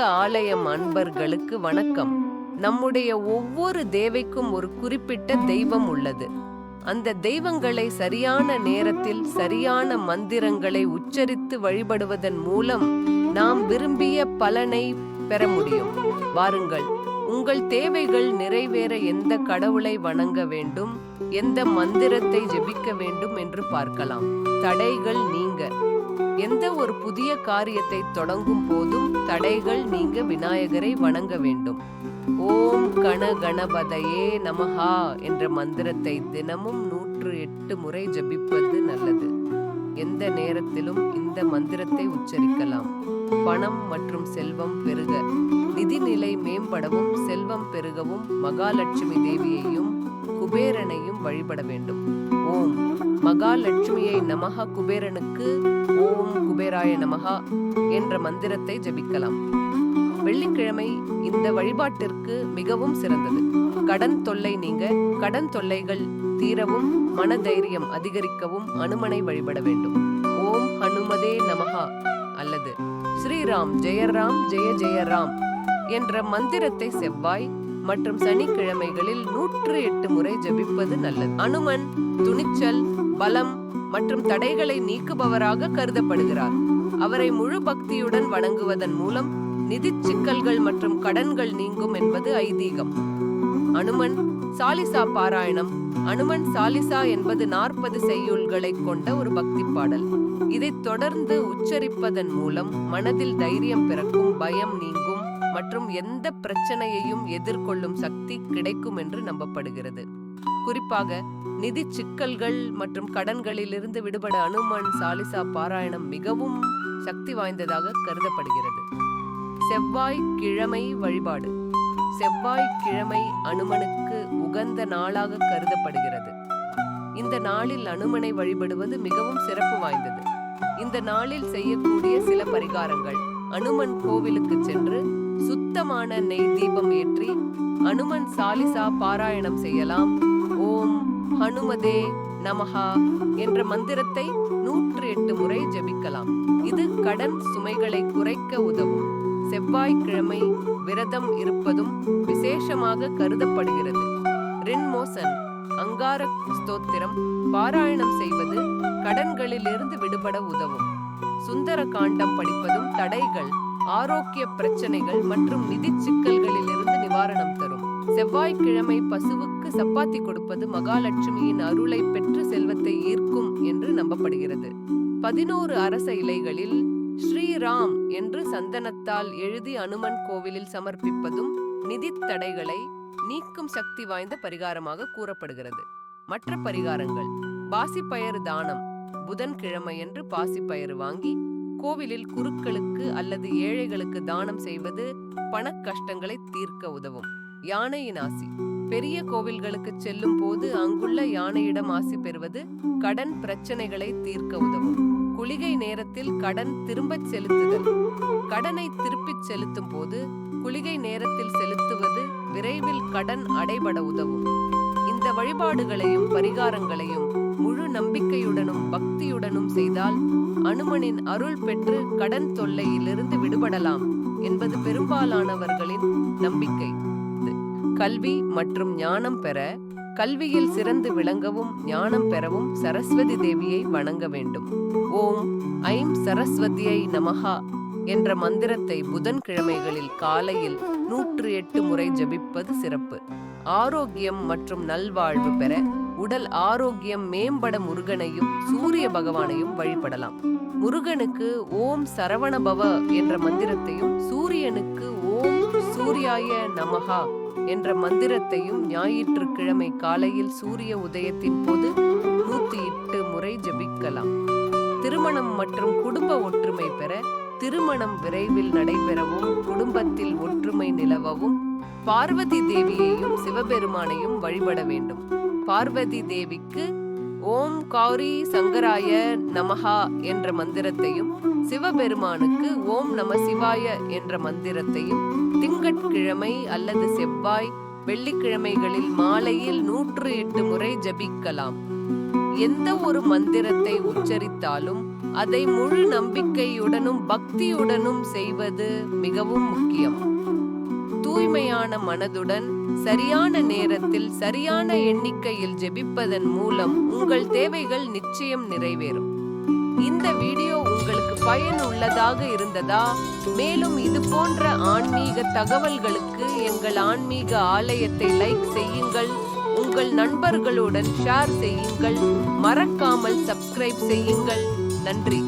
ஆலயம் அன்பர்களுக்கு வணக்கம். நம்முடைய ஒவ்வொரு தேவைக்கும் ஒரு குறிப்பிட்ட தெய்வம் உள்ளது. அந்த தெய்வங்களை சரியான நேரத்தில் சரியான மந்திரங்களை உச்சரித்து வழிபடுவதன் மூலம் நாம் விரும்பிய பலனை பெற முடியும். வாருங்கள் உங்கள் தேவைகள் நிறைவேற எந்த கடவுளை வணங்க வேண்டும் எந்த மந்திரத்தை ஜெபிக்க வேண்டும் என்று பார்க்கலாம். தடைகள் நீங்க. எந்த ஒரு புதிய காரியத்தை தொடங்கும் போதும் தடைகள் நீங்க விநாயகரை வணங்க வேண்டும். ஓம் கண கணபதையே நமஹா என்ற மந்திரத்தை தினமும் நூற்று எட்டு முறை ஜபிப்பது நல்லது. எந்த நேரத்திலும் இந்த மந்திரத்தை உச்சரிக்கலாம். பணம் மற்றும் செல்வம் பெருக. நிதிநிலை மேம்படவும் செல்வம் பெருகவும் மகாலட்சுமி தேவியையும் குபேரனையும் வழிபட வேண்டும். ஓம். மகாலட்சுமியை நமக குபேரனுக்கு ஓம் குபேராய நமகா என்ற மந்திரத்தை ஜபிக்கலாம். வெள்ளிக்கிழமை இந்த வழிபாட்டிற்கு மிகவும் சிறந்தது. கடன் தொல்லை நீங்க கடன் தொல்லைகள் தீரவும் மனதைரியம் அதிகரிக்கவும் அனுமனை வழிபட வேண்டும். ஓம் ஹனுமதே நமகா அல்லது ஸ்ரீராம் ஜெயராம் ஜெய ஜெயராம் என்ற மந்திரத்தை செவ்வாய் மற்றும் சனிக்கிழமைகளில் நூற்று எட்டு முறை ஜபிப்பது நல்லது. அனுமன் துணிச்சல் பலம் மற்றும் தடைகளை நீக்குபவராக கருதப்படுகிறார். அவரை முழு பக்தியுடன் வணங்குவதன் மூலம் நிதி சிக்கல்கள் மற்றும் கடன்கள் நீங்கும் என்பது ஐதீகம். அனுமன் சாலிசா பாராயணம். அனுமன் சாலிசா என்பது நாற்பது செய்யுள்களை கொண்ட ஒரு பக்தி பாடல் இதை தொடர்ந்து உச்சரிப்பதன் மூலம் மனதில் தைரியம் பிறக்கும் பயம் நீங்கும் மற்றும் எந்த பிரச்சனையையும் எதிர்கொள்ளும் சக்தி கிடைக்கும் என்று நம்பப்படுகிறது. குறிப்பாக நிதி சிக்கல்கள் மற்றும் கடன்களிலிருந்து விடுபட அனுமன் சாலிசா பாராயணம் மிகவும் சக்தி வாய்ந்ததாக கருதப்படுகிறது. செவ்வாய் கிழமை வழிபாடு. செவ்வாய் கிழமை அனுமனுக்கு உகந்த நாளாக கருதப்படுகிறது. இந்த நாளில் அனுமனை வழிபடுவது மிகவும் சிறப்பு வாய்ந்தது. இந்த நாளில் செய்யக்கூடிய சில பரிகாரங்கள். அனுமன் கோவிலுக்கு சென்று சுத்தமான நெய் தீபம் ஏற்றி அனுமன் சாலிசா பாராயணம் செய்யலாம். ஹனுமதே நமஹா என்ற மந்திரத்தை நூற்று எட்டு முறை ஜபிக்கலாம். இது கடன் சுமைகளை குறைக்க உதவும். செவ்வாய்க்கிழமை விரதம் இருப்பதும் விசேஷமாக கருதப்படுகிறது. ரின்மோசன் அங்கார ஸ்தோத்திரம் பாராயணம் செய்வது கடன்களிலிருந்து விடுபட உதவும். சுந்தர காண்டம் படிப்பதும் தடைகள் ஆரோக்கிய பிரச்சனைகள் மற்றும் நிதி சிக்கல்களிலிருந்து நிவாரணம் தரும். செவ்வாய்க்கிழமை பசுவுக்கு சப்பாத்தி கொடுப்பது மகாலட்சுமியின் அருளை பெற்று செல்வத்தை ஈர்க்கும் என்று நம்பப்படுகிறது. பதினோரு அரச இலைகளில் ஸ்ரீராம் என்று சந்தனத்தால் எழுதி அனுமன் கோவிலில் சமர்ப்பிப்பதும் நிதி தடைகளை நீக்கும் சக்தி வாய்ந்த பரிகாரமாக கூறப்படுகிறது. மற்ற பரிகாரங்கள் பாசிப்பயறு தானம் புதன்கிழமையன்று பாசிப்பயறு வாங்கி கோவிலில் குருக்களுக்கு அல்லது ஏழைகளுக்கு தானம் செய்வது பண கஷ்டங்களை தீர்க்க உதவும். யானையின் ஆசி பெரிய கோவில்களுக்கு செல்லும் போது அங்குள்ள யானையிடம் ஆசி பெறுவது கடன் பிரச்சனைகளை தீர்க்க உதவும். குளிகை நேரத்தில் கடன் திரும்பச் செலுத்துதல். கடனை திருப்பிச் செலுத்தும் போது குளிகை நேரத்தில் செலுத்துவது விரைவில் கடன் அடைபட உதவும். இந்த வழிபாடுகளையும் பரிகாரங்களையும் முழு நம்பிக்கையுடனும் பக்தியுடனும் செய்தால் அனுமனின் அருள் பெற்று கடன் தொல்லையிலிருந்து விடுபடலாம் என்பது பெரும்பாலானவர்களின் நம்பிக்கை. கல்வி மற்றும் ஞானம் பெற கல்வியில் சிறந்து விளங்கவும் ஞானம் பெறவும் சரஸ்வதி தேவியை வணங்க வேண்டும். ஓம் ஐம் சரஸ்வதியை நமஹா என்ற மந்திரத்தை புதன்கிழமைகளில் காலையில் நூற்று எட்டு முறை ஜபிப்பது சிறப்பு. ஆரோக்கியம் மற்றும் நல்வாழ்வு பெற உடல் ஆரோக்கியம் மேம்பட முருகனையும் சூரிய பகவானையும் வழிபடலாம். முருகனுக்கு ஓம் சரவணபவ என்ற மந்திரத்தையும் சூரியனுக்கு ஓம் சூர்யாய நமஹா என்ற மந்திரத்தையும் ஞாயிற்றுக்கிழமை காலையில் சூரிய உதயத்தின் போது நூத்தி எட்டு முறை ஜபிக்கலாம். திருமணம் மற்றும் குடும்ப ஒற்றுமை பெற திருமணம் விரைவில் நடைபெறவும் குடும்பத்தில் ஒற்றுமை நிலவவும் பார்வதி தேவியையும் சிவபெருமானையும் வழிபட வேண்டும். பார்வதி தேவிக்கு ஓம் கௌரி சங்கராய நமஹா என்ற மந்திரத்தையும் சிவபெருமானுக்கு ஓம் நம சிவாய என்ற மந்திரத்தையும் திங்கட்கிழமை அல்லது செவ்வாய் வெள்ளிக்கிழமைகளில் மாலையில் நூற்று எட்டு முறை ஜபிக்கலாம். எந்த ஒரு மந்திரத்தை உச்சரித்தாலும் அதை முழு நம்பிக்கையுடனும் பக்தியுடனும் செய்வது மிகவும் முக்கியம். தூய்மையான மனதுடன் சரியான நேரத்தில் சரியான எண்ணிக்கையில் ஜெபிப்பதன் மூலம் உங்கள் தேவைகள் நிச்சயம் நிறைவேறும். இந்த வீடியோ உங்களுக்கு பயனுள்ளதாக இருந்ததா? மேலும் இது போன்ற ஆன்மீக தகவல்களுக்கு எங்கள் ஆன்மீக ஆலயத்தை லைக் செய்யுங்கள் உங்கள் நண்பர்களுடன் ஷேர் செய்யுங்கள் மறக்காமல் சப்ஸ்கிரைப் செய்யுங்கள். நன்றி.